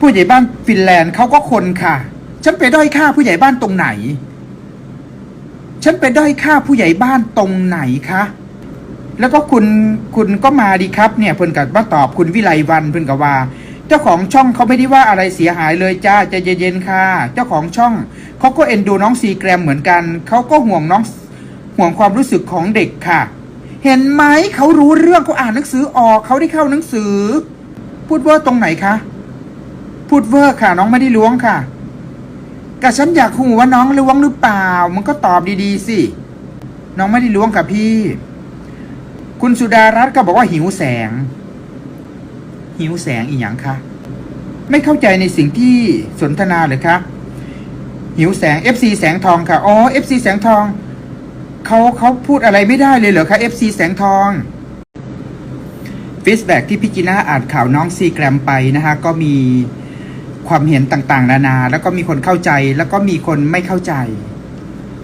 ผู้ใหญ่บ้านฟินแลนด์เขาก็คนค่ะ ฉันไปด้อยค่าผู้ใหญ่บ้านตรงไหน ฉันไปด้อยค่าผู้ใหญ่บ้านตรงไหนคะแล้วก็คุณคุณก็มาดีครับเนี่ยเพิ่นกับมาตอบคุณวิไลวันเพิ่นกับว่า เจ้าของช่องเขาไม่ได้ว่าอะไรเสียหายเลยจ้าใจเย็นๆค่ะ เจ้าของช่องเขาก็เอ็นดูน้องซีแกรมเหมือนกันเขาก็ห่วงน้องห่วงความรู้สึกของเด็กค่ะ เห็นไหมเขารู้เรื่องเขาอ่านหนังสือออกเขาได้เข้าหนังสือ พูดวอร์ตรงไหนคะ พูดเวอร์ค่ะ น้องไม่ได้ล้วงค่ะก็ฉันอยากหูว่าน้องล้วงหรือเปล่า มันก็ตอบดีๆสิ น้องไม่ได้ล้วงค่ะพี่ คุณสุดารัตน์ก็บอกว่าหิวแสง หิวแสงอีกอย่างคะไม่เข้าใจในสิ่งที่สนทนาเลยคะหิวแสง FC แสงทองค่ะอ๋อ FC แสงทองเขาเขาพูดอะไรไม่ได้เลยเหรอคะ FC แสงทองฟีดแบ็ที่พี่จีน่าอ่านข่าวน้องซีแกรมไปนะคะก็มี ความเห็นต่างๆ นานา แล้วก็มีคนเข้าใจแล้วก็มีคนไม่เข้าใจ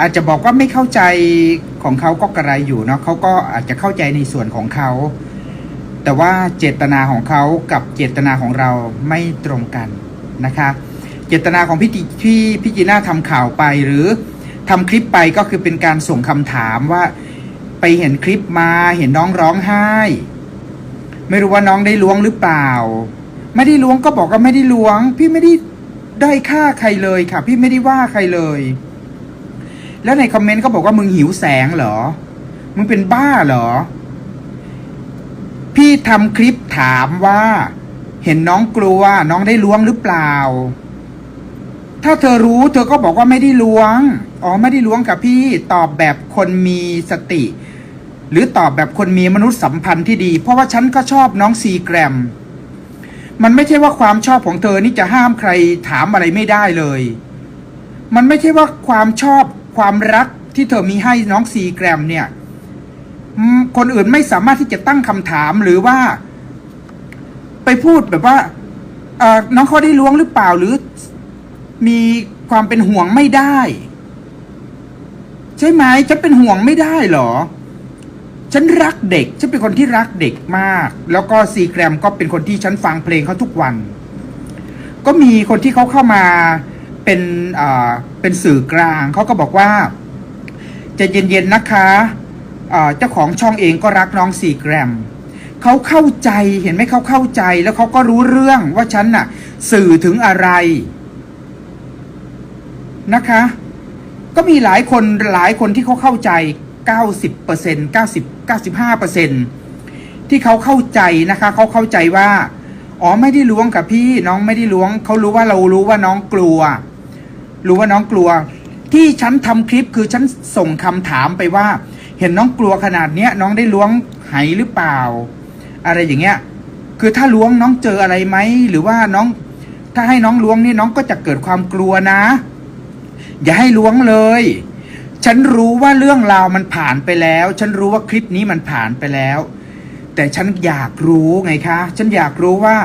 อาจจะบอกว่าไม่เข้าใจของเขาก็กระไรอยู่เนาะเขาก็อาจจะเข้าใจในส่วนของเขา แต่ว่าเจตนาของเขากับเจตนาของเราไม่ตรงกันนะคะเจตนาของพี่พี่พี่จีน่าทำข่าวไปหรือทำคลิปไปก็คือเป็นการส่งคำถามว่าไปเห็นคลิปมาเห็นน้องร้องไห้ ไม่รู้ว่าน้องได้ล้วงหรือเปล่า ไม่ได้ล้วงก็บอกว่าไม่ได้ล้วง พี่ไม่ได้ได้อยค่าใครเลยค่ะ พี่ไม่ได้ว่าใครเลย แล้วในคอมเมนต์ก็บอกว่ามึงหิวแสงเหรอ มึงเป็นบ้าเหรอ พี่ทำคลิปถามว่า เห็นน้องกลัว น้องได้ล้วงหรือเปล่า ถ้าเธอรู้ เธอก็บอกว่าไม่ได้ล้วง อ๋อไม่ได้ล้วงกับพี่ตอบแบบคนมีสติ หรือตอบแบบคนมีมนุษยสัมพันธ์ที่ดี เพราะว่าฉันก็ชอบน้องซีแกรม มันไม่ใช่ว่าความชอบของเธอนี่จะห้ามใครถามอะไรไม่ได้เลย มันไม่ใช่ว่าความชอบความรักที่เธอมีให้น้องซีแกรมเนี่ย คนอื่นไม่สามารถที่จะตั้งคำถามหรือว่า ไปพูดแบบว่าน้องเขาได้ล้วงหรือเปล่าหรือมีความเป็นห่วงไม่ได้ ใช่ไหมฉันเป็นห่วงไม่ได้เหรอ ฉันรักเด็ก ฉันเป็นคนที่รักเด็กมาก แล้วก็ซีแกรมก็เป็นคนที่ฉันฟังเพลงเขาทุกวัน ก็มีคนที่เขาเข้ามาเป็นอ่าเป็นสื่อกลาง เขาก็บอกว่าจะเย็นๆนะคะอ่าเจ้าของช่องเองก็รักน้องซีแกรมเขาเข้าใจเห็นไหมเขาเข้าใจ แล้วเขาก็รู้เรื่องว่าฉันน่ะ สื่อถึงอะไรนะคะ ก็มีหลายคนหลายคนที่เขาเข้าใจ 90% 90 95%ที่เขาเข้าใจนะคะเขาเข้าใจว่า อ๋อไม่ได้ล้วงกับพี่น้องไม่ได้ล้วงเขารู้ว่าเรารู้ว่าน้องกลัว รู้ว่าน้องกลัว ที่ฉันทำคลิปคือฉันส่งคำถามไปว่า เห็นน้องกลัวขนาดเนี้ยน้องได้ล้วงไหหรือเปล่า อะไรอย่างเงี้ย คือถ้าล้วงน้องเจออะไรไหมหรือว่าน้อง ถ้าให้น้องล้วงนี่น้องก็จะเกิดความกลัวนะ อย่าให้ล้วงเลย ฉันรู้ว่าเรื่องราวมันผ่านไปแล้ว ฉันรู้ว่าคลิปนี้มันผ่านไปแล้ว แต่ฉันอยากรู้ไงคะ ฉันอยากรู้ว่า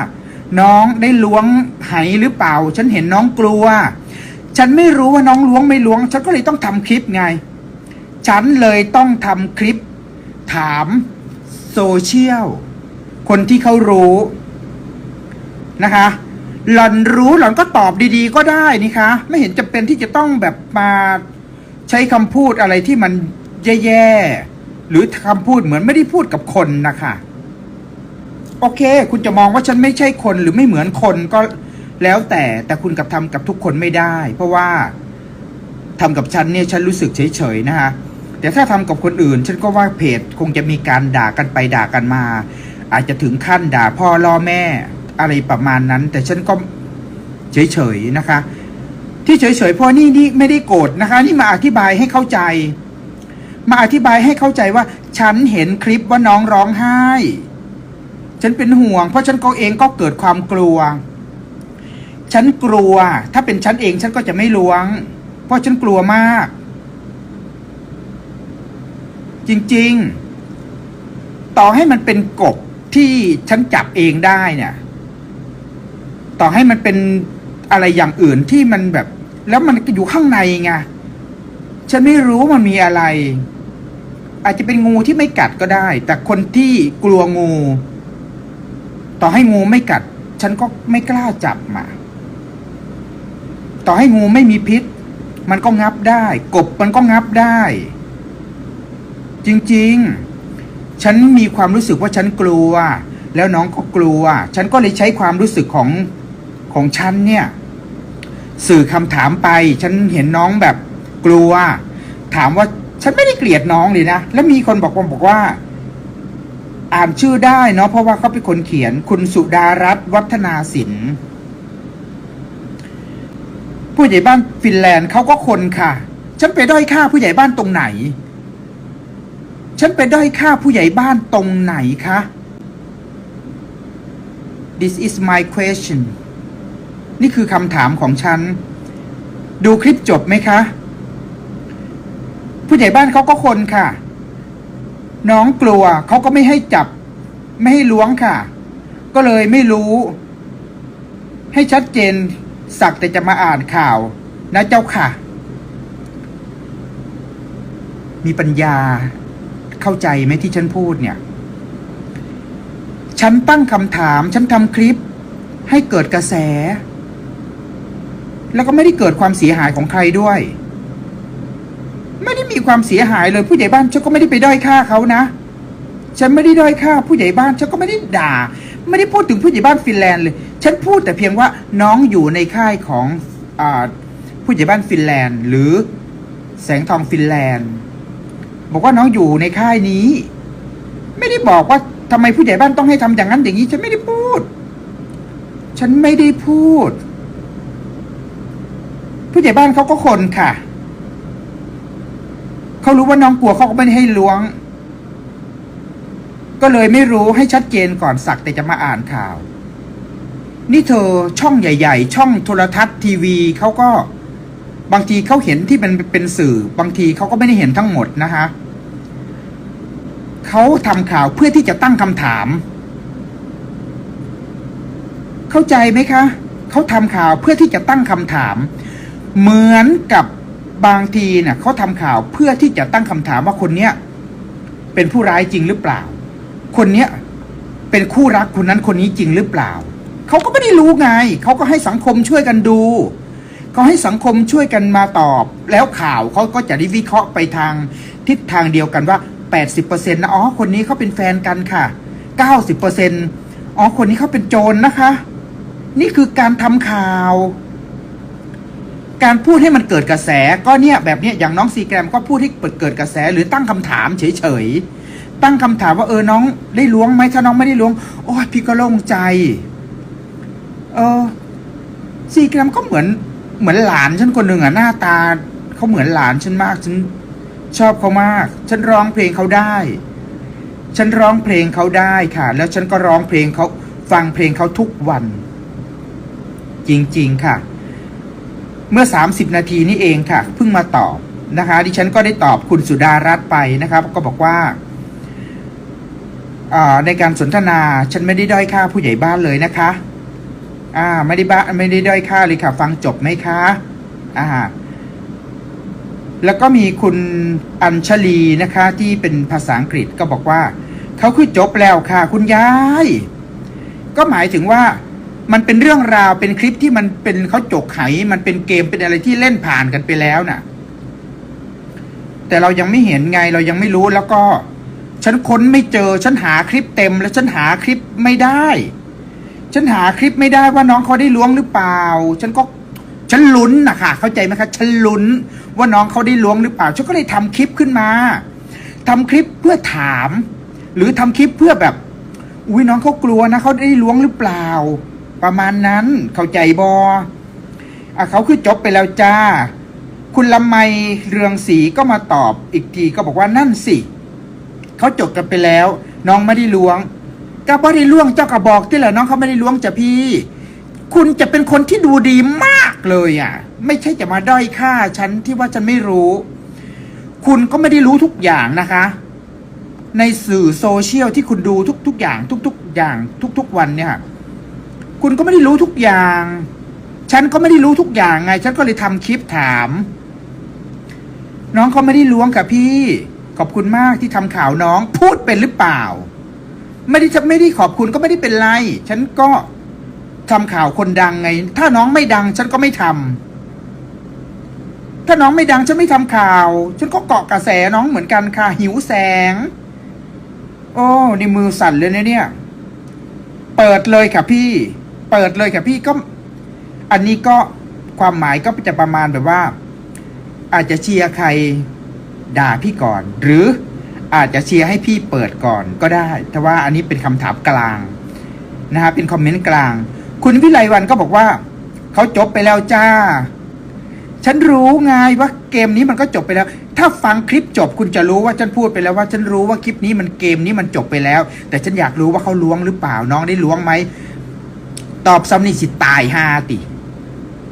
น้องได้ล้วงไหหรือเปล่า ฉันเห็นน้องกลัว ฉันไม่รู้ว่าน้องล้วงไม่ล้วง ฉันก็เลยต้องทำคลิปไง ฉันเลยต้องทำคลิป ถามโซเชียลคนที่เขารู้นะคะ หล่อนรู้หล่อนก็ตอบดีๆ ก็ได้นี่คะ ไม่เห็นจำเป็นที่จะต้องแบบมา ใช้คำพูดอะไรที่มันแย่ๆหรือคำพูดเหมือนไม่ได้พูดกับคนนะคะโอเค คุณจะมองว่าฉันไม่ใช่คนหรือไม่เหมือนคนก็แล้วแต่แต่คุณกับทำกับทุกคนไม่ได้ เพราะว่าทำกับฉันเนี่ยฉันรู้สึกเฉยๆนะคะแต่ถ้าทำกับคนอื่น ฉันก็ว่าเพจคงจะมีการด่ากันไปด่ากันมา อาจจะถึงขั้นด่าพ่อล่อแม่อะไรประมาณนั้น แต่ฉันก็เฉยๆนะคะ ที่เฉยๆเพราะนี่นี่ไม่ได้โกรธนะคะ นี่มาอธิบายให้เข้าใจ มาอธิบายให้เข้าใจว่า ฉันเห็นคลิปว่าน้องร้องไห้ ฉันเป็นห่วง เพราะฉันก็เองก็เกิดความกลัว ฉันกลัว ถ้าเป็นฉันเองฉันก็จะไม่ล้วง เพราะฉันกลัวมาก จริงๆ ต่อให้มันเป็นกบที่ฉันจับเองได้เนี่ย ต่อให้มันเป็นอะไรอย่างอื่นที่มันแบบ แล้วมันอยู่ข้างในไงฉันไม่รู้ว่ามันมีอะไร อาจจะเป็นงูที่ไม่กัดก็ได้ แต่คนที่กลัวงู ต่อให้งูไม่กัด ฉันก็ไม่กล้าจับมาต่อให้งูไม่มีพิษ มันก็งับได้ กบมันก็งับได้ จริงๆ ฉันมีความรู้สึกว่าฉันกลัว แล้วน้องก็กลัว ฉันก็เลยใช้ความรู้สึกของของฉันเนี่ย สื่อคำถามไป ฉันเห็นน้องแบบกลัว ถามว่าฉันไม่ได้เกลียดน้องเลยนะ แล้วมีคนบอกว่าบอกว่า อ่านชื่อได้เนาะเพราะว่าเขาเป็นคนเขียนคุณสุดารัตน์วัฒนาศิลป์ผู้ใหญ่บ้านฟินแลนด์เขาก็คนค่ะ ฉันไปด้อยค่าผู้ใหญ่บ้านตรงไหน ฉันไปด้อยค่าผู้ใหญ่บ้านตรงไหนคะ This is my question นี่คือคำถามของฉัน ดูคลิปจบไหมคะ ผู้ใหญ่บ้านเขาก็คนค่ะ น้องกลัวเขาก็ไม่ให้จับ ไม่ให้ล้วงค่ะ ก็เลยไม่รู้ ให้ชัดเจน สักแต่จะมาอ่านข่าว นะเจ้าค่ะ มีปัญญา เข้าใจไหมที่ฉันพูดเนี่ย ฉันตั้งคำถาม ฉันทำคลิปให้เกิดกระแส แล้วก็ไม่ได้เกิดความเสียหายของใครด้วย ไม่ได้มีความเสียหายเลยผู้ใหญ่บ้านฉันก็ไม่ได้ไปด้อยค่าเขานะ ฉันไม่ได้ด้อยค่าผู้ใหญ่บ้านฉันก็ไม่ได้ด่า ไม่ได้พูดถึงผู้ใหญ่บ้านฟินแลนด์เลย ฉันพูดแต่เพียงว่าน้องอยู่ในค่ายของอผู้ใหญ่บ้านฟินแลนด์ หรือแสงทองฟินแลนด์ บอกว่าน้องอยู่ในค่ายนี้ ไม่ได้บอกว่าทำไมผู้ใหญ่บ้านต้องให้ทำอย่างนั้นอย่างนี้ ฉันไม่ได้พูด ฉันไม่ได้พูด ผู้ใหญ่บ้านเขาก็คนค่ะ เขารู้ว่าน้องกลัวเขาก็ไม่ได้ให้ล้วง ก็เลยไม่รู้ให้ชัดเจนก่อนสักแต่จะมาอ่านข่าว นี่เธอช่องใหญ่ ๆ ช่องโทรทัศน์ทีวีเขาก็บางทีเขาเห็นที่มันเป็นสื่อ บางทีเขาก็ไม่ได้เห็นทั้งหมดนะคะเขาทำข่าวเพื่อที่จะตั้งคำถาม เข้าใจไหมคะเขาทำข่าวเพื่อที่จะตั้งคำถาม เหมือนกับบางทีเนี่ยเขาทำข่าวเพื่อที่จะตั้งคำถามว่าคนเนี้ยเป็นผู้ร้ายจริงหรือเปล่า คนเนี้ยเป็นคู่รักคนนั้นคนนี้จริงหรือเปล่า เขาก็ไม่ได้รู้ไง เขาก็ให้สังคมช่วยกันดูเขาให้สังคมช่วยกันมาตอบ แล้วข่าวเขาก็จะได้วิเคราะห์ไปทางทิศทางเดียวกันว่า 80%นะอ๋อคนนี้เขาเป็นแฟนกันค่ะ 90%อ๋อคนนี้เขาเป็นโจรนนะคะ นี่คือการทำข่าว การพูดให้มันเกิดกระแสก็เนี่ยแบบเนี้ยอย่างน้องซีแกรมก็พูดให้เกิดกระแสหรือตั้งคำถามเฉยๆตั้งคำถามว่าเออน้องได้ล้วงไหมถ้าน้องไม่ได้ล้วงโอ้ยพี่ก็โล่งใจ เออซีแกรมก็เหมือนเหมือนหลานฉันคนหนึ่งอะหน้าตาเขาเหมือนหลานฉันมากฉันชอบเขามาก ฉันร้องเพลงเขาได้ ฉันร้องเพลงเขาได้ค่ะ แล้วฉันก็ร้องเพลงเขาฟังเพลงเขาทุกวัน จริง ๆ ค่ะ เมื่อ 30 นาทีนี้เองค่ะเพิ่งมาตอบนะคะ ดิฉันก็ได้ตอบคุณสุดารัตน์ไปนะครับ ก็บอกว่าในการสนทนาฉันไม่ได้ด้อยค่าผู้ใหญ่บ้านเลยนะคะอ่าไม่ได้บ้าไม่ได้ด้อยค่าเลยค่ะ ฟังจบไหมคะอ่าแล้วก็มีคุณอัญชลีนะคะที่เป็นภาษาอังกฤษก็บอกว่า เขาคือจบแล้วค่ะ คุณยาย ก็หมายถึงว่า มันเป็นเรื่องราวเป็นคลิปที่มันเป็นเขาจกไข มันเป็นเกมเป็นอะไรที่เล่นผ่านกันไปแล้วน่ะ แต่เรายังไม่เห็นไงเรายังไม่รู้แล้วก็ ฉันค้นไม่เจอ ฉันหาคลิปเต็ม แล้วฉันหาคลิปไม่ได้ ฉันหาคลิปไม่ได้ว่าน้องเขาได้ล้วงหรือเปล่า ฉันก็ฉันลุ้นนะคะเข้าใจไหมคะฉันลุ้นว่าน้องเขาได้ล้วงหรือเปล่า ฉันก็เลยทำคลิปขึ้นมาทำคลิปเพื่อถาม หรือทำคลิปเพื่อแบบ อุ้ยน้องเขากลัวนะเขาได้ล้วงหรือเปล่า ประมาณนั้นเข้าใจบออะเขาคือจบไปแล้วจ้า คุณลำไมเรืองศรีก็มาตอบอีกทีก็บอกว่านั่นสิเขาจบกันไปแล้ว น้องไม่ได้ล้วงก็ไม่ได้ล้วงเจ้ากระบอกที่แหละน้องเขาไม่ได้ล้วงจ้ะพี่ คุณจะเป็นคนที่ดูดีมากเลยอะ ไม่ใช่จะมาด้อยค่าฉันที่ว่าฉันไม่รู้ คุณก็ไม่ได้รู้ทุกอย่างนะคะ ในสื่อโซเชียลที่คุณดูทุก ๆ อย่าง ทุก ๆ อย่าง ทุก ๆ วันเนี่ยคุ คุณก็ไม่ได้รู้ทุกอย่าง ฉันก็ไม่ได้รู้ทุกอย่างไง ฉันก็เลยทำคลิปถาม น้องเขาไม่ได้ล้วงกับพี่ ขอบคุณมากที่ทำข่าวน้อง พูดเป็นหรือเปล่า ไม่ได้จะไม่ได้ขอบคุณก็ไม่ได้เป็นไร ฉันก็ทำข่าวคนดังไง ถ้าน้องไม่ดัง ฉันก็ไม่ทถ้าน้องไม่ดังฉันไม่ทำข่าว ฉันก็เกาะกระแสน้องเหมือนกันค่ะ หิวแสง โอ้ในมือสั่นเลยนะเนี่ย เปิดเลยค่ะพี่ เปิดเลยค่ะพี่ก็ อันนี้ก็ความหมายก็จะประมาณแบบว่า อาจจะเชียร์ใครด่าพี่ก่อน หรืออาจจะเชียร์ให้พี่เปิดก่อนก็ได้แต่ว่าอันนี้เป็นคำถามกลางนะฮะเป็นคอมเมนต์กลาง คุณวิไลวันก็บอกว่าเขาจบไปแล้วจ้า ฉันรู้ไงว่าเกมนี้มันก็จบไปแล้ว ถ้าฟังคลิปจบคุณจะรู้ว่าฉันพูดไปแล้วว่า ฉันรู้ว่าคลิปนี้มันเกมนี้มันจบไปแล้ว แต่ฉันอยากรู้ว่าเขาล้วงหรือเปล่าน้องได้ล้วงไหม ตอบซ้ำนี่สิตายฮาติ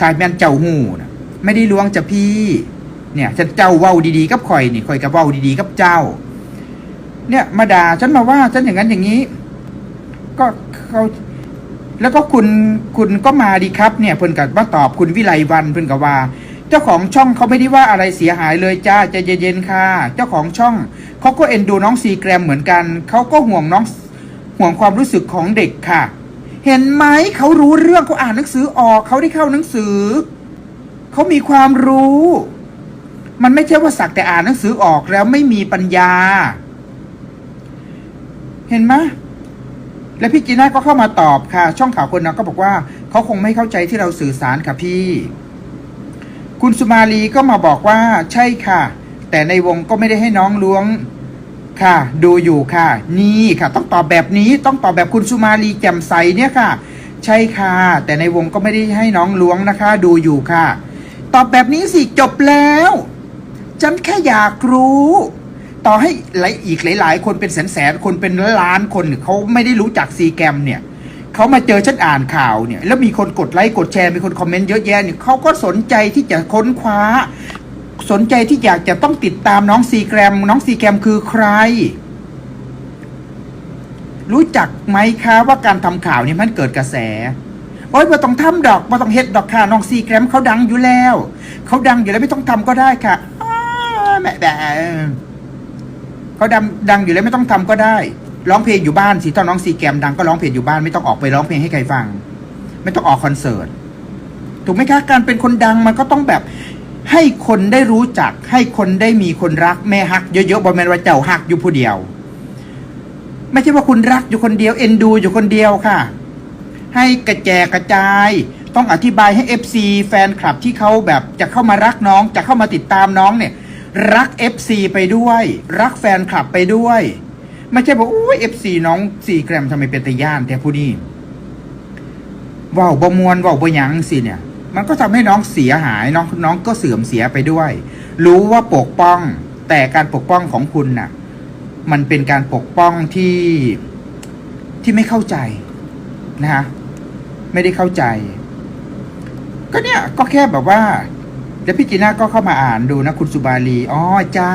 ตายแม่นเจ้าหูนะไม่ได้ล้วงจะพี่ เนี่ยฉันเจ้าเว้าดีๆกับข่อยนี่ข่อยกับเว้าดีๆกับเจ้า เนี่ยมาด่าฉันมาว่าฉันอย่างนั้นอย่างนี้ ก็เขาแล้วก็คุณคุณก็มาดีครับ เนี่ยเพิ่นกับมาตอบคุณวิไลวันเพิ่นกับว่า เจ้าของช่องเขาไม่ได้ว่าอะไรเสียหายเลยจ้าใจเย็นๆค่ะ เจ้าของช่องเขาก็เอ็นดูน้องซีแกรมเหมือนกันเขาก็ห่วงน้องห่วงความรู้สึกของเด็กค่ะ เห็นไหมเขารู้เรื่องเขาอ่านหนังสือออกเขาได้เข้าหนังสือ เขามีความรู้ มันไม่ใช่ว่าสักแต่อ่านหนังสือออกแล้วไม่มีปัญญา เห็นไหมและพี่จีน่าก็เข้ามาตอบค่ะ ช่องข่าวคนนั้นก็บอกว่าเขาคงไม่เข้าใจที่เราสื่อสารค่ะพี่ คุณสุมาลีก็มาบอกว่าใช่ค่ะ แต่ในวงก็ไม่ได้ให้น้องล้วง ค่ะ ดูอยู่ค่ะ นี่ค่ะต้องตอบแบบนี้ต้องตอบแบบคุณสุมาลีแจ่มใสเนี่ยค่ะ ใช่ค่ะ แต่ในวงก็ไม่ได้ให้น้องล้วงนะคะ ดูอยู่ค่ะ ตอบแบบนี้สิจบแล้วฉันแค่อยากรู้ ต่อให้หลายอีกหลาย ๆ คนเป็นแสนแสนๆคนเป็นล้านคนเขาไม่ได้รู้จักซีแกมเนี่ยเขามาเจอฉันอ่านข่าวเนี่ย แล้วมีคนกดไลค์กดแชร์มีคนคอมเมนต์เยอะแยะเนี่ยเขาก็สนใจที่จะค้นคว้า สนใจที่อยากจะต้องติดตามน้องซีแกรม น้องซีแกรมคือใคร รู้จักไหมคะว่าการทำข่าวนี่มันเกิดกระแสโอ้ยมาต้องทำดอกมาต้องเฮ็ดดอกค่ะน้องซีแกรมเขาดังอยู่แล้ว เขาดังอยู่แล้วไม่ต้องทำก็ได้ค่ะแม่แบบเขาดังดังอยู่แล้วไม่ต้องทำก็ได้ ร้องเพลงอยู่บ้านสิถ้าน้องซีแกรมดังก็ร้องเพลงอยู่บ้านไม่ต้องออกไปร้องเพลงให้ใครฟัง ไม่ต้องออกคอนเสิร์ตถูกไหมคะ การเป็นคนดังมันก็ต้องแบบ ให้คนได้รู้จัก ให้คนได้มีคนรักแม่ฮักเยอะๆบอแมนว่าเจ้าฮักอยู่ผู้เดียว ไม่ใช่ว่าคุณรักอยู่คนเดียวเอ็นดูอยู่คนเดียวค่ะ ให้กระแจกระจาย ต้องอธิบายให้ FC แฟนคลับที่เขาแบบจะเข้ามารักน้อง จะเข้ามาติดตามน้องเนี่ย รัก FC ไปด้วย รักแฟนคลับไปด้วย ไม่ใช่บอกอุ้ย FC น้องสีแกรมทำไมเป็นตะย่านแต่ผู้นี้ว้าวบ่มวนว้าวบ่หยังสิเนี่ย มันก็ทำให้น้องเสียหายน้องน้องก็เสื่อมเสียไปด้วย รู้ว่าปกป้องแต่การปกป้องของคุณน่ะ มันเป็นการปกป้องที่ที่ไม่เข้าใจนะฮะไม่ได้เข้าใจ ก็เนี่ยก็แค่แบบว่าแล้วพี่จีน่าก็เข้ามาอ่านดูนะ คุณสุบาลีอ๋อจ้า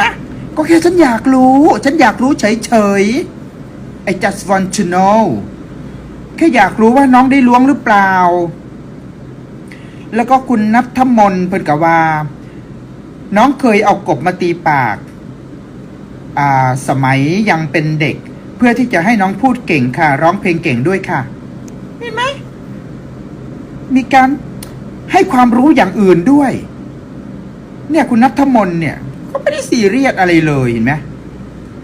อะก็แค่ฉันอยากรู้ ฉันอยากรู้เฉยๆ I just want to know แค่อยากรู้ว่าน้องได้ล้วงหรือเปล่า แล้วก็คุณนัทมนเพิ่นกว่า น้องเคยเอากบมาตีปากอ่าสมัยยังเป็นเด็ก เพื่อที่จะให้น้องพูดเก่งค่ะ ร้องเพลงเก่งด้วยค่ะเห็นไหมมีการให้ความรู้อย่างอื่นด้วย เนี่ยคุณนัทมนเนี่ยก็ไม่ได้ซีเรียสอะไรเลยเห็นไหม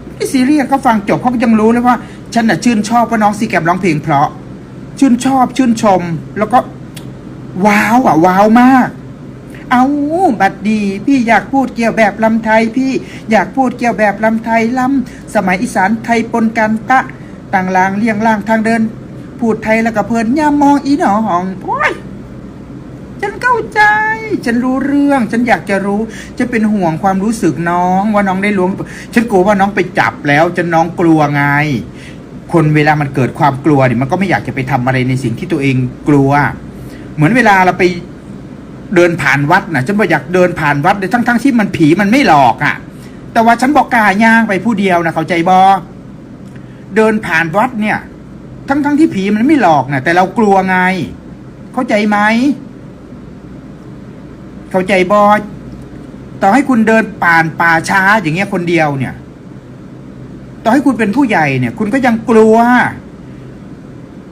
ไม่ได้ซีเรียสเขาฟังจบเขาก็ยังรู้เลยว่า ฉันน่ะชื่นชอบว่าน้องซีแกรมร้องเพลงเพราะ ชื่นชอบชื่นชม แล้วก็ ว้าวอะว้าวมาก เอาบัดดี พี่อยากพูดเกี่ยวแบบลำไทยพี่อยากพูดเกี่ยวแบบลำไทยลำสมัยอีสานไทยปนกันตะต่างลางเลี่ยงล่างทางเดิน พูดไทยแล้วก็เพลินย่ามองอีหนอหองโอ้ยฉันเข้าใจ ฉันรู้เรื่อง ฉันอยากจะรู้ จะเป็นห่วงความรู้สึกน้อง ว่าน้องได้ล้วง ฉันกลัวว่าน้องไปจับแล้วจะน้องกลัวไง คนเวลามันเกิดความกลัวเนี่ยมันก็ไม่อยากจะไปทำอะไรในสิ่งที่ตัวเองกลัว เหมือนเวลาเราไปเดินผ่านวัดนะฉันบอกอยากเดินผ่านวัดเลยทั้งทั้งๆที่มันผีมันไม่หลอกอะ่ะ แต่ว่าฉันบอกกาย่างไปผู้เดียวนะเข้าใจบอเดินผ่านวัดเนี่ย ทั้งทั้งๆที่ผีมันไม่หลอกนะแต่เรากลัวไง เข้าใจไหมเข้าใจบอต่อให้คุณเดินป่านป่าช้าอย่างเงี้ยคนเดียวเนี่ย ต่อให้คุณเป็นผู้ใหญ่เนี่ย คุณก็ยังกลัว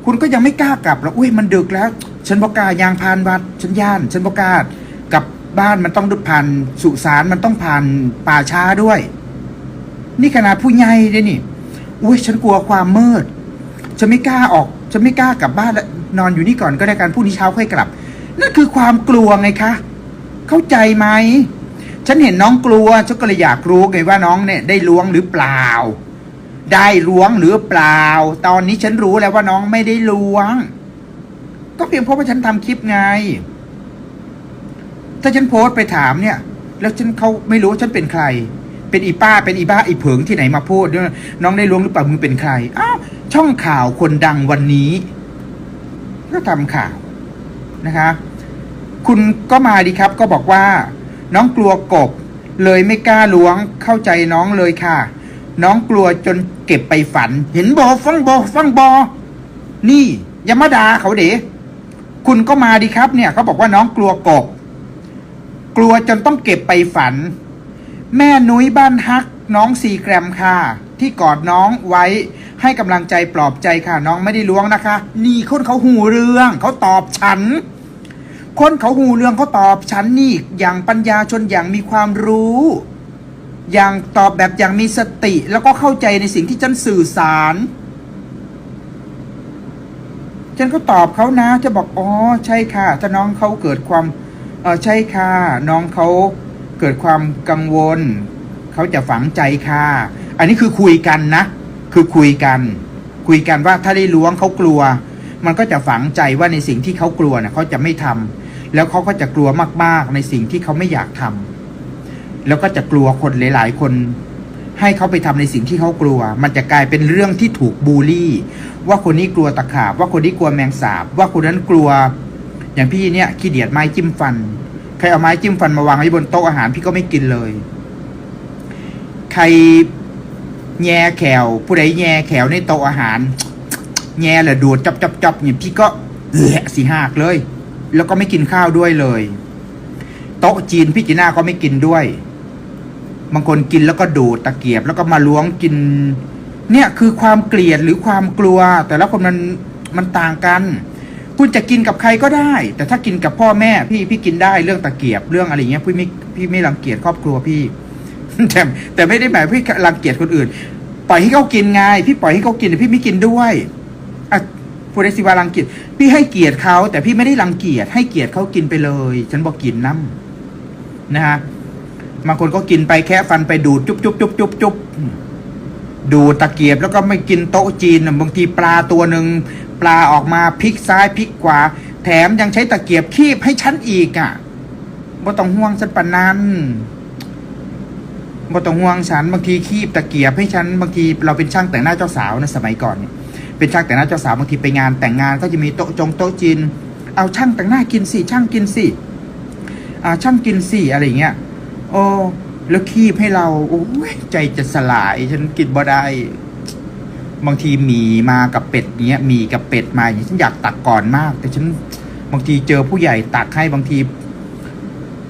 คุณก็ยังไม่กล้ากลับแล้วอุ้ยมันดึกแล้ว ฉันบอกกล้ายางพานวัด ฉันย่าน ฉันบอกกล้ากลับบ้านมันต้องดุดผ่านสุสานมันต้องผ่านป่าช้าด้วย นี่ขนาดผู้ใหญ่เลยนี่อุ้ยฉันกลัวความมืด ฉันไม่กล้าออก ฉันไม่กล้ากลับบ้านแล้วนอนอยู่นี่ก่อนก็ได้การพรุ่งนี้เช้าค่อยกลับ นั่นคือความกลัวไงคะ เข้าใจไหมฉันเห็นน้องกลัวฉันก็เลยอยากรู้ไงว่าน้องเนี่ย ได้ล้วงหรือเปล่า ได้ล้วงหรือเปล่า ตอนนี้ฉันรู้แล้วว่าน้องไม่ได้ล้วง ก็เพียงเพราะว่าฉันทำคลิปไง ถ้าฉันโพสต์ไปถามเนี่ย แล้วฉันเขาไม่รู้ฉันเป็นใคร เป็นอีป้า เป็นอีบ้าอีเผิงที่ไหนมาพูดด้วยน้องได้ล้วงหรือเปล่ามึงเป็นใครอ้าวช่องข่าวคนดังวันนี้ ก็ทำข่าวนะคะ คุณก็มาดีครับ ก็บอกว่า น้องกลัวกบ เลยไม่กล้าล้วงเข้าใจน้องเลยค่ะ น้องกลัวจนเก็บไปฝัน เห็นบอฟังบอฟังบอนี่อย่ามาด่าเขาเด๋ คุณก็มาดีครับเนี่ยเขาบอกว่าน้องกลัวกบ กลัวจนต้องเก็บไปฝัน แม่นุ้ยบ้านฮัก น้องซีแกรมค่ะ ที่กอดน้องไว้ให้กำลังใจปลอบใจค่ะ น้องไม่ได้ล้วงนะคะ นี่คนเขาหูเรื่องเขาตอบฉัน คนเขาหูเรื่องเขาตอบฉันนี่อย่างปัญญาชนอย่างมีความรู้ อย่างตอบแบบอย่างมีสติ แล้วก็เข้าใจในสิ่งที่ฉันสื่อสาร ฉันก็ตอบเขานะ จะบอกอ๋อใช่ค่ะ ถ้าน้องเขาเกิดความเออใช่ค่ะ น้องเขาเกิดความกังวล เขาจะฝังใจค่ะ อันนี้คือคุยกันนะ คือคุยกัน คุยกันว่าถ้าได้ล้วงเขากลัว มันก็จะฝังใจว่าในสิ่งที่เขากลัวนะเขาจะไม่ทำแล้วเขาก็จะกลัวมากๆ ในสิ่งที่เขาไม่อยากทำแล้วก็จะกลัวคนหลาย ๆ คน ให้เขาไปทำในสิ่งที่เขากลัว มันจะกลายเป็นเรื่องที่ถูกบูลลี่ ว่าคนนี้กลัวตะขาบ ว่าคนนี้กลัวแมงสาบ ว่าคนนั้นกลัว อย่างพี่เนี่ยขี้เดียดไม้จิ้มฟัน ใครเอาไม้จิ้มฟันมาวางไว้บนโต๊ะอาหารพี่ก็ไม่กินเลย ใครแย่แขวผู้ใดแย่แขวในโต๊ะอาหาร แย่แหละดูดจับจับจับเนี่ยพี่ก็เอะสีหักเลย แล้วก็ไม่กินข้าวด้วยเลย โต๊ะจีนพี่จีน่าก็ไม่กินด้วย บางคนกินแล้วก็ดูดตะเกียบแล้วก็มาล้วงกิน เนี่ยคือความเกลียดหรือความกลัว แต่ละคนมันมันต่างกัน คุณจะกินกับใครก็ได้ แต่ถ้ากินกับพ่อแม่พี่พี่กินได้เรื่องตะเกียบเรื่องอะไรเงี้ยพี่ไม่พี่ไม่รังเกียจครอบครัวพี่แต่แต่ไม่ได้หมายพี่รังเกียจคนอื่น ปล่อยให้เขากินไงพี่ปล่อยให้เขากินแต่พี่ไม่กินด้วยอะพูดได้สิว่ารังเกียจพี่ให้เกียรติเขาแต่พี่ไม่ได้รังเกียจให้เกียรติเขากินไปเลย ฉันบอกกินน้ำนะฮะ บางคนก็กินไปแค่ฟันไปดูดจุ๊บจุ๊บจุ๊บจุ๊บจุ๊บดูดตะเกียบแล้วก็ไม่กินโต๊ะจีนบางทีปลาตัวหนึ่งปลาออกมาพลิกซ้ายพลิกขวา แถมยังใช้ตะเกียบคีบให้ฉันอีกอะบ่ต้องห่วงฉันปานนั้นบ่ต้องห่วงฉันบางทีคีบตะเกียบให้ฉันบางทีเราเป็นช่างแต่งหน้าเจ้าสาวนะสมัยก่อนเนี่ยเป็นช่างแต่งหน้าเจ้าสาวบางทีไปงานแต่งงานก็จะมีโต๊ะจงโต๊ะจีน เอาช่างแต่งหน้ากินสิช่างกินสิอ่าช่างกินสิอะไรเงี้ย โอ้แล้วคีบให้เรา โอ้ยใจจะสลาย ฉันกินบ่ได้ บางทีหมีมากับเป็ดเนี้ยหมีกับเป็ดมาอย่างนี้ฉันอยากตักก่อนมาก แต่ฉันบางทีเจอผู้ใหญ่ตักให้บางที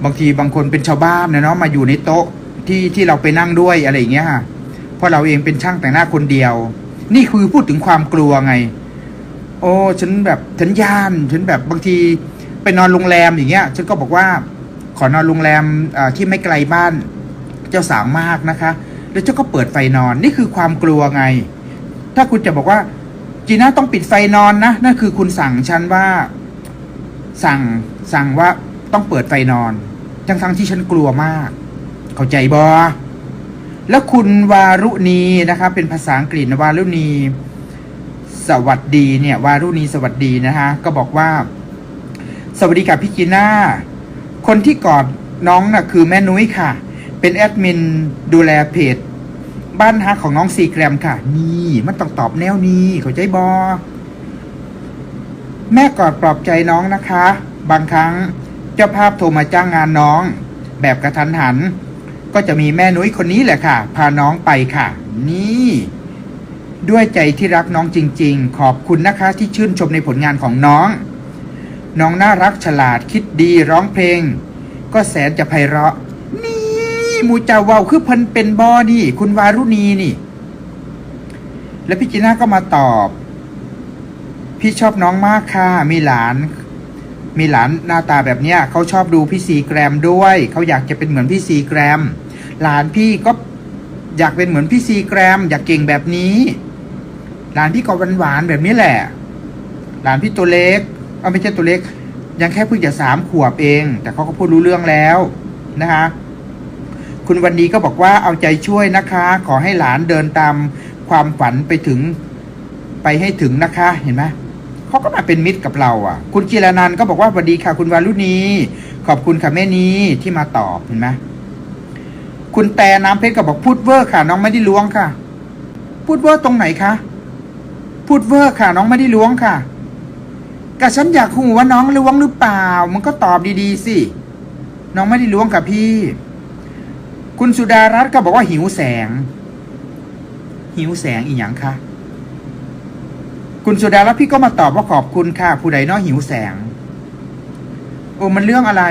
บางทีบางคนเป็นชาวบ้านนะเนาะมาอยู่ในโต๊ะที่ที่เราไปนั่งด้วยอะไรอย่างเงี้ยค่ะเพราะเราเองเป็นช่างแต่งหน้าคนเดียว นี่คือพูดถึงความกลัวไง โอ้ฉันแบบฉันย่านฉันแบบบางทีไปนอนโรงแรมอย่างเงี้ย ฉันก็บอกว่า ขอนอนโรงแรมที่ไม่ไกลบ้านเจ้าสาวมากนะคะ แล้วเจ้าก็เปิดไฟนอนนี่คือความกลัวไง ถ้าคุณจะบอกว่าจีน่าต้องปิดไฟนอนนะนั่นคือคุณสั่งฉันว่า สั่งสั่งว่าต้องเปิดไฟนอนทั้งทั้งที่ฉันกลัวมาก เข้าใจบอแล้วคุณวารุณีนะคะเป็นภาษาอังกฤษวารุณี สวัสดีเนี่ย วารุณีสวัสดีนะคะก็บอกว่า สวัสดีค่ะพี่จีน่า คนที่กอดน้องน่ะคือแม่นุ้ยค่ะ เป็นแอดมินดูแลเพจ บ้านฮักของน้องซีแกรมค่ะ นี่มันต้องตอบแนวนี้เข้าใจบอแม่กอดปลอบใจน้องนะคะ บางครั้งเจ้าภาพโทรมาจ้างงานน้อง แบบกระทันหัน ก็จะมีแม่นุ้ยคนนี้แหละค่ะ พาน้องไปค่ะ นี่ ด้วยใจที่รักน้องจริง ๆ ขอบคุณนะคะที่ชื่นชมในผลงานของน้อง น้องน่ารักฉลาดคิดดีร้องเพลง ก็แสนจะไพเราะ นี่มูเจ้าเว้าคือเพิ่นเป็นบอนี่ คุณวารุณีนี่ แล้วพี่จีน่าก็มาตอบ พี่ชอบน้องมากค่ะ มีหลาน มีหลานหน้าตาแบบเนี้ยเขาชอบดูพี่ซีแกรมด้วย เขาอยากจะเป็นเหมือนพี่ซีแกรม หลานพี่ก็อยากเป็นเหมือนพี่ซีแกรม อยากเก่งแบบนี้ หลานพี่ก็หวานๆแบบนี้แหละ หลานพี่ตัวเล็ก เอาไม่ใช่ตัวเล็ก ยังแค่เพิ่งจะสามขวบเอง แต่เขาก็พูดรู้เรื่องแล้วนะคะคุณวันดีก็บอกว่าเอาใจช่วยนะคะ ขอให้หลานเดินตามความฝันไปถึงไปให้ถึงนะคะเห็นไหมเขาก็มาเป็นมิตรกับเราอะ คุณกีรนันก็บอกว่าสวัสดีค่ะ คุณวารุณีขอบคุณค่ะแม่นี้ที่มาตอบเห็นไหมคุณแต่น้ำเพชรก็บอกพูดเวอร์ค่ะ น้องไม่ได้ล้วงค่ะ พูดเวอร์ตรงไหนคะพูดเวอร์ค่ะ น้องไม่ได้ล้วงค่ะ ก็ฉันอยากหูว่าน้องล้วงหรือเปล่า มันก็ตอบดีๆสิ น้องไม่ได้ล้วงค่ะพี่ คุณสุดารัตน์ก็บอกว่าหิวแสง หิวแสงอีกอย่างคะ คุณสุดารัตน์พี่ก็มาตอบว่าขอบคุณค่ะ ผู้ใดเน้อหิวแสง โอ้มันเรื่องอะไร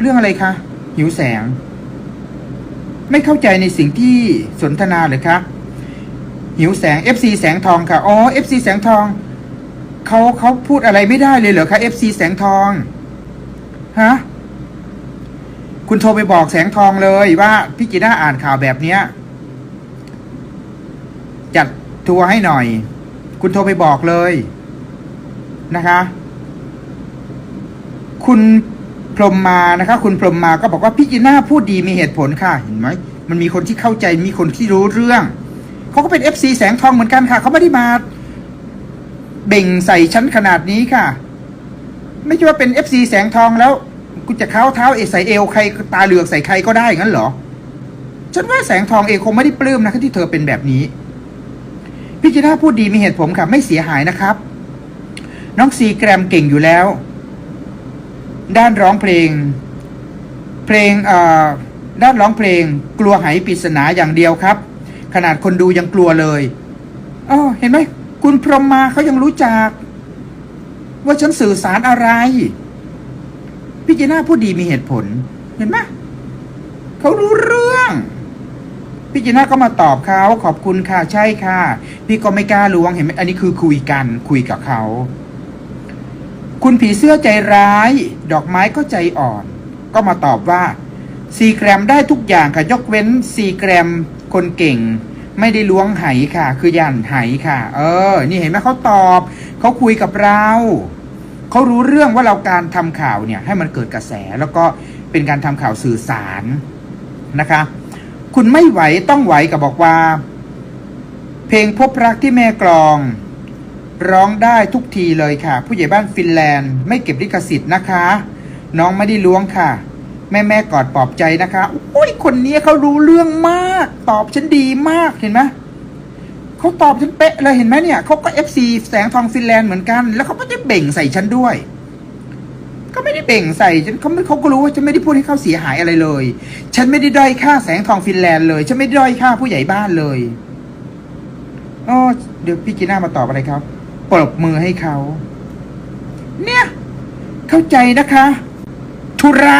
เรื่องอะไรคะ หิวแสง ไม่เข้าใจในสิ่งที่สนทนาเลยคะ หิวแสง FC แสงทองค่ะ อ๋อ FC แสงทองเขาเขาพูดอะไรไม่ได้เลยเหรอคะ FC แสงทอง ฮะ คุณโทรไปบอกแสงทองเลยว่าพี่จีน่าอ่านข่าวแบบเนี้ย จัดทัวร์ให้หน่อย คุณโทรไปบอกเลยนะคะ คุณพรหมมานะคะ คุณพรหมมาก็บอกว่าพี่จีน่าพูดดีมีเหตุผลค่ะ เห็นไหมมันมีคนที่เข้าใจมีคนที่รู้เรื่อง เขาก็เป็นเอฟซีแสงทองเหมือนกันค่ะ เขาไม่ได้มาเบ่งใส่ชั้นขนาดนี้ค่ะ ไม่ใช่ว่าเป็นเอฟซีแสงทองแล้วกูจะเข้าเท้าเอใส่เอวใครตาเหลือกใส่ใครก็ได้งั้นเหรอ ฉันว่าแสงทองเองคงไม่ได้ปลื้มนะที่เธอเป็นแบบนี้พี่จีน่าพูดดีมีเหตุผลค่ะไม่เสียหายนะครับ น้องซีแกรมเก่งอยู่แล้ว ด้านร้องเพลง เพลงด้านร้องเพลงกลัวหายปริศนาอย่างเดียวครับ ขนาดคนดูยังกลัวเลยอ๋อเห็นไหมคุณพรหมมาเขายังรู้จัก ว่าฉันสื่อสารอะไร พี่จีน่าพูดดีมีเหตุผล เห็นไหมเขารู้เรื่องพี่จีน่าก็มาตอบเขาขอบคุณค่ะใช่ค่ะ พี่ก็ไม่กล้าล้วงเห็นไหมอันนี้คือคุยกันคุยกับเขา คุณผีเสื้อใจร้าย ดอกไม้ก็ใจอ่อน ก็มาตอบว่าซีแกรมได้ทุกอย่างค่ะยกเว้นซีแกรม คนเก่ง ไม่ได้ล้วงไหค่ะ คือยันไหค่ะ เออ นี่เห็นไหมเขาตอบ เขาคุยกับเราเขารู้เรื่องว่าเราการทำข่าวเนี่ย ให้มันเกิดกระแสแล้วก็เป็นการทำข่าวสื่อสารนะคะ คุณไม่ไหวต้องไหวกับบอกว่า เพลงพบรักที่แม่กลอง ร้องได้ทุกทีเลยค่ะ ผู้ใหญ่บ้านฟินแลนด์ ไม่เก็บลิขสิทธิ์นะคะ น้องไม่ได้ล้วงค่ะ แม่แม่กอดปลอบใจนะคะ คนนี้เขารู้เรื่องมาก ตอบฉันดีมากเห็นไหมเขาตอบฉันเป๊ะเลยเห็นไหมเนี่ยเขาก็เอฟซีแสงทองฟินแลนด์เหมือนกัน แล้วเขาก็จะเบ่งใส่ฉันด้วยก็ไม่ได้เบ่งใส่ฉันเขาไม่เขาก็รู้ว่าฉันไม่ได้พูดให้เขาเสียหายอะไรเลย ฉันไม่ได้ด้อยค่าแสงทองฟินแลนด์เลย ฉันไม่ได้ด้อยค่าผู้ใหญ่บ้านเลยอ๋อเดี๋ยวพี่จีน่ามาตอบอะไรครับปรบมือให้เขา เนี่ย เข้าใจนะคะ ธุระ